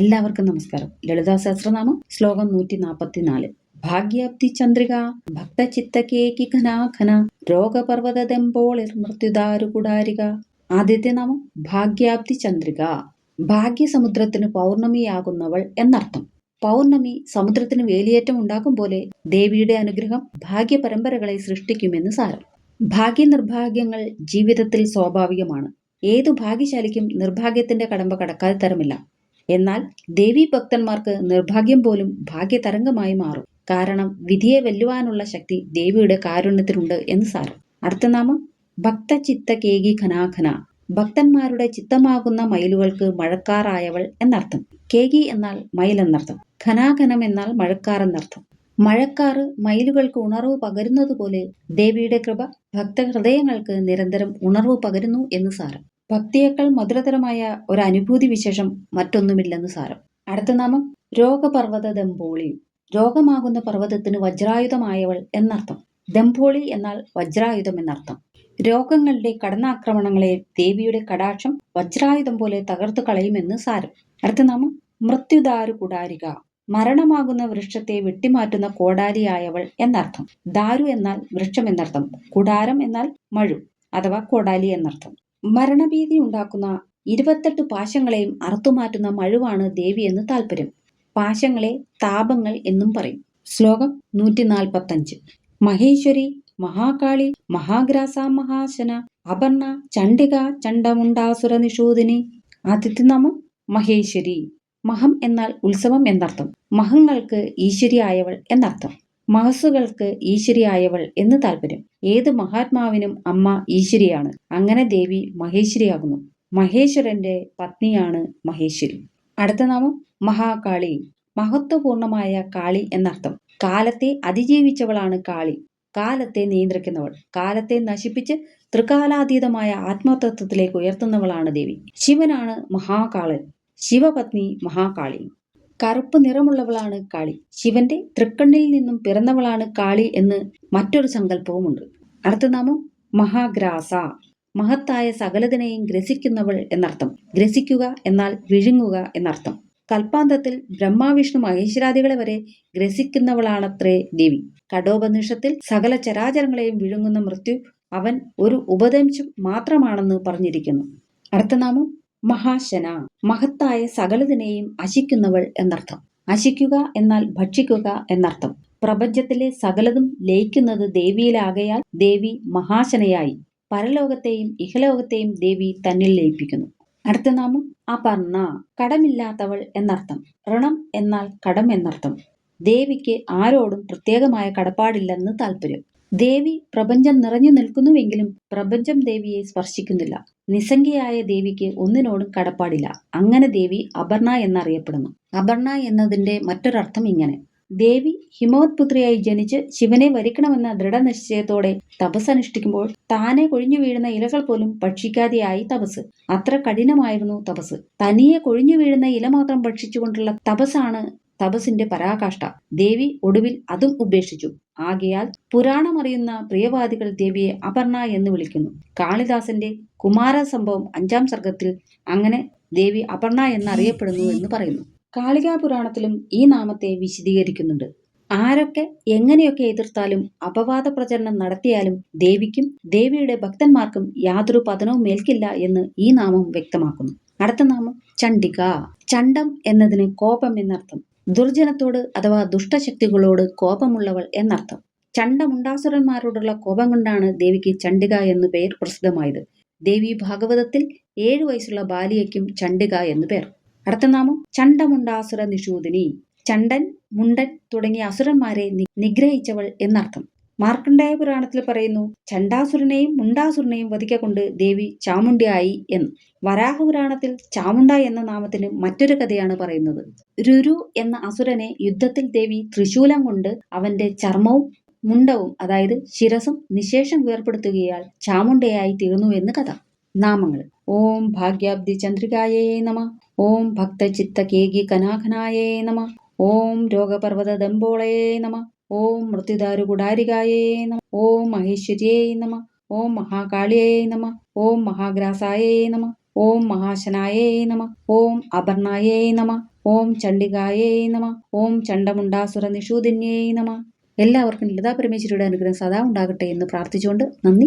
എല്ലാവർക്കും നമസ്കാരം. ലളിതാ സഹസ്രനാമം ശ്ലോകം നൂറ്റി നാൽപ്പത്തിനാല് ഭാഗ്യാബ്ദി ചന്ദ്രിക ഭക്തചിത്തകേകി ഘനാഘന രോഗപർവതദെമ്പോളിർ മൃത്യുദാരുകുടാരിക. ആദ്യത്തെ നാമം ഭാഗ്യാപ്തി ചന്ദ്രിക. ഭാഗ്യസമുദ്രത്തിന് പൗർണമിയാകുന്നവൾ എന്നർത്ഥം. പൗർണമി സമുദ്രത്തിന് വേലിയേറ്റം ഉണ്ടാക്കും പോലെ ദേവിയുടെ അനുഗ്രഹം ഭാഗ്യപരമ്പരകളെ സൃഷ്ടിക്കുമെന്ന് സാരം. ഭാഗ്യനിർഭാഗ്യങ്ങൾ ജീവിതത്തിൽ സ്വാഭാവികമാണ്. ഏതു ഭാഗ്യശാലിക്കും നിർഭാഗ്യത്തിന്റെ കടമ്പ കടക്കാതെ തരമില്ല. എന്നാൽ ദേവീ ഭക്തന്മാർക്ക് നിർഭാഗ്യം പോലും ഭാഗ്യതരംഗമായി മാറും. കാരണം വിധിയെ വെല്ലുവാനുള്ള ശക്തി ദേവിയുടെ കാരുണ്യത്തിലുണ്ട് എന്ന് സാരം. അടുത്ത നാമം ഭക്തചിത്ത കേകി ഖനാഖന ഭക്തന്മാരുടെ ചിത്തമാകുന്ന മയിലുകൾക്ക് മഴക്കാറായവൾ എന്നർത്ഥം. കേകി എന്നാൽ മയിൽ എന്നർത്ഥം. ഖനാഖനം എന്നാൽ മഴക്കാർ എന്നർത്ഥം. മഴക്കാറ് മയിലുകൾക്ക് ഉണർവ് പകരുന്നതുപോലെ ദേവിയുടെ കൃപ ഭക്തഹൃദയങ്ങൾക്ക് നിരന്തരം ഉണർവ് പകരുന്നു എന്ന് സാരം. ഭക്തിയേക്കാൾ മധുരതരമായ ഒരു അനുഭൂതി വിശേഷം മറ്റൊന്നുമില്ലെന്ന് സാരം. അടുത്ത നാമം രോഗപർവത ദമ്പോളി രോഗമാകുന്ന പർവതത്തിന് വജ്രായുധമായവൾ എന്നർത്ഥം. ദമ്പോളി എന്നാൽ വജ്രായുധം എന്നർത്ഥം. രോഗങ്ങളുടെ കടന്നാക്രമണങ്ങളെ ദേവിയുടെ കടാക്ഷം വജ്രായുധം പോലെ തകർത്തു കളയുമെന്ന് സാരം. അടുത്ത നാമം മൃത്യുദാരു കുടാരിക മരണമാകുന്ന വൃക്ഷത്തെ വെട്ടിമാറ്റുന്ന കോടാരിയായവൾ എന്നർത്ഥം. ദാരു എന്നാൽ വൃക്ഷം എന്നർത്ഥം. കുടാരം എന്നാൽ മഴു അഥവാ കോടാലി എന്നർത്ഥം. മരണഭീതി ഉണ്ടാക്കുന്ന ഇരുപത്തെട്ട് പാശങ്ങളെയും അറുത്തുമാറ്റുന്ന മഴുവാണ് ദേവി എന്ന് താല്പര്യം പാശങ്ങളെ താപങ്ങൾ എന്നും പറയും. ശ്ലോകം നൂറ്റി നാൽപ്പത്തഞ്ച് മഹേശ്വരി മഹാകാളി മഹാഗ്രാസ മഹാശന അപർണ ചണ്ഡിക ചണ്ടമുണ്ടാസുര നിഷൂദിനി ആദ്യത്തെ നാമം മഹേശ്വരി. മഹം എന്നാൽ ഉത്സവം എന്നർത്ഥം. മഹങ്ങൾക്ക് ഈശ്വരിയായവൾ എന്നർത്ഥം. മഹസുകൾക്ക് ഈശ്വരിയായവൾ എന്ന് താല്പര്യം. ഏത് മഹാത്മാവിനും അമ്മ ഈശ്വരിയാണ്. അങ്ങനെ ദേവി മഹേശ്വരിയാകുന്നു. മഹേശ്വരന്റെ പത്നിയാണ് മഹേശ്വരി. അടുത്ത നാമം മഹാകാളി. മഹത്വപൂർണമായ കാളി എന്നർത്ഥം. കാലത്തെ അതിജീവിച്ചവളാണ് കാളി. കാലത്തെ നിയന്ത്രിക്കുന്നവൾ. കാലത്തെ നശിപ്പിച്ച് ത്രികാലാതീതമായ ആത്മതത്വത്തിലേക്ക് ഉയർത്തുന്നവളാണ് ദേവി. ശിവനാണ് മഹാകാളൻ. ശിവപത്നി മഹാകാളി. കറുപ്പ് നിറമുള്ളവളാണ് കാളി. ശിവന്റെ തൃക്കണ്ണിൽ നിന്നും പിറന്നവളാണ് കാളി എന്ന് മറ്റൊരു സങ്കല്പവുമുണ്ട്. അടുത്ത നാമം മഹാഗ്രാസ. മഹത്തായ സകലതിനെയും ഗ്രസിക്കുന്നവൾ എന്നർത്ഥം. ഗ്രസിക്കുക എന്നാൽ വിഴുങ്ങുക എന്നർത്ഥം. കൽപ്പാന്തത്തിൽ ബ്രഹ്മാവിഷ്ണു മഹേശ്വരാദികളെ വരെ ഗ്രസിക്കുന്നവളാണത്രേ ദേവി. കഠോപനിഷത്തിൽ സകല ചരാചരങ്ങളെയും വിഴുങ്ങുന്ന മൃത്യു അവൻ ഒരു ഉപദംശം മാത്രമാണെന്ന് പറഞ്ഞിരിക്കുന്നു. അടുത്ത നാമം മഹാശന മഹത്തായ സകലതിനെയും അശിക്കുന്നവൾ എന്നർത്ഥം. അശിക്കുക എന്നാൽ ഭക്ഷിക്കുക എന്നർത്ഥം. പ്രപഞ്ചത്തിലെ സകലതും ലയിക്കുന്നത് ദേവിയിലാകയാൽ ദേവി മഹാശനയായി. പരലോകത്തെയും ഇഹലോകത്തെയും ദേവി തന്നിൽ ലയിപ്പിക്കുന്നു. അടുത്ത നാമം അപർണ കടമില്ലാത്തവൾ എന്നർത്ഥം. ഋണം എന്നാൽ കടം എന്നർത്ഥം. ദേവിക്ക് ആരോടും പ്രത്യേകമായ കടപ്പാടില്ലെന്ന് താല്പര്യം ദേവി പ്രപഞ്ചം നിറഞ്ഞു നിൽക്കുന്നുവെങ്കിലും പ്രപഞ്ചം ദേവിയെ സ്പർശിക്കുന്നില്ല. നിസംഗിയായ ദേവിക്ക് ഒന്നിനോടും കടപ്പാടില്ല. അങ്ങനെ ദേവി അപർണ എന്നറിയപ്പെടുന്നു. അപർണ എന്നതിന്റെ മറ്റൊരർത്ഥം ഇങ്ങനെ. ദേവി ഹിമവത് പുത്രിയായി ജനിച്ച് ശിവനെ വരിക്കണമെന്ന ദൃഢനിശ്ചയത്തോടെ തപസ് അനുഷ്ഠിക്കുമ്പോൾ താനെ കൊഴിഞ്ഞു വീഴുന്ന ഇലകൾ പോലും ഭക്ഷിക്കാതെയായി തപസ്. അത്ര കഠിനമായിരുന്നു തപസ്. തനിയെ കൊഴിഞ്ഞു വീഴുന്ന ഇല മാത്രം ഭക്ഷിച്ചുകൊണ്ടുള്ള തപസ്സാണ് തപസിന്റെ പരാകാഷ്ഠ. ദേവി ഒടുവിൽ അതും ഉപേക്ഷിച്ചു. ആകയാൽ പുരാണമറിയുന്ന പ്രിയവാദികൾ ദേവിയെ അപർണ എന്ന് വിളിക്കുന്നു. കാളിദാസന്റെ കുമാര സംഭവം അഞ്ചാം സർഗത്തിൽ അങ്ങനെ ദേവി അപർണ എന്നറിയപ്പെടുന്നു എന്ന് പറയുന്നു. കാളികാ പുരാണത്തിലും ഈ നാമത്തെ വിശദീകരിക്കുന്നുണ്ട്. ആരൊക്കെ എങ്ങനെയൊക്കെ എതിർത്താലും അപവാദ പ്രചരണം നടത്തിയാലും ദേവിക്കും ദേവിയുടെ ഭക്തന്മാർക്കും യാതൊരു പതനവും മേൽക്കില്ല എന്ന് ഈ നാമം വ്യക്തമാക്കുന്നു. അടുത്ത നാമം ചണ്ഡിക. ചണ്ഡം എന്നതിന് കോപം എന്നർത്ഥം. ദുർജനത്തോട് അഥവാ ദുഷ്ടശക്തികളോട് കോപമുള്ളവൾ എന്നർത്ഥം. ചണ്ടമുണ്ടാസുരന്മാരോടുള്ള കോപം കൊണ്ടാണ് ദേവിക്ക് ചണ്ഡിക എന്നു പേർ പ്രസിദ്ധമായത്. ദേവി ഭാഗവതത്തിൽ ഏഴു വയസ്സുള്ള ബാലിയയ്ക്കും ചണ്ഡിക എന്നു പേർ. അടുത്ത നാമം ചണ്ടമുണ്ടാസുര നിഷൂദിനി ചണ്ടൻ മുണ്ടൻ തുടങ്ങിയ അസുരന്മാരെ നിഗ്രഹിച്ചവൾ എന്നർത്ഥം. മാർക്കണ്ഡേയ പുരാണത്തിൽ പറയുന്നു ചണ്ടാസുരനെയും മുണ്ടാസുരനെയും വധിക്കൊണ്ട് ദേവി ചാമുണ്ടിയായി എന്ന്. വരാഹപുരാണത്തിൽ ചാമുണ്ട എന്ന നാമത്തിന് മറ്റൊരു കഥയാണ് പറയുന്നത്. രുരു എന്ന അസുരനെ യുദ്ധത്തിൽ ദേവി ത്രിശൂലം കൊണ്ട് അവന്റെ ചർമ്മവും മുണ്ടവും അതായത് ശിരസും നിശേഷം വേർപ്പെടുത്തുകയാൽ ചാമുണ്ടയായി തീർന്നു എന്ന് കഥ. നാമങ്ങൾ. ഓം ഭാഗ്യാബ്ദി ചന്ദ്രികായേ നമ. ഓം ഭക്തചിത്ത കേകി കനാഘനായേ നമ. ഓം രോഗപർവത ദമ്പോളയേ നമ. ഓം മൃത്യുദാരു കുടാരികായേ നമ ഓം മഹേശ്വര്യേ നമ ഓം മഹാകാളിയേ നമ ഓം മഹാഗ്രാസായേ നമ ഓം മഹാശനായേ നമ ഓം അപർണായേ നമ ഓം ചണ്ഡികായേ നമ ഓം ചണ്ഡമുണ്ടാസുര നിഷൂദിന്യേ നമ. എല്ലാവർക്കും ലതാ പരമേശ്വരിയുടെ അനുഗ്രഹം സദാ ഉണ്ടാകട്ടെ എന്ന് പ്രാർത്ഥിച്ചുകൊണ്ട് നന്ദി.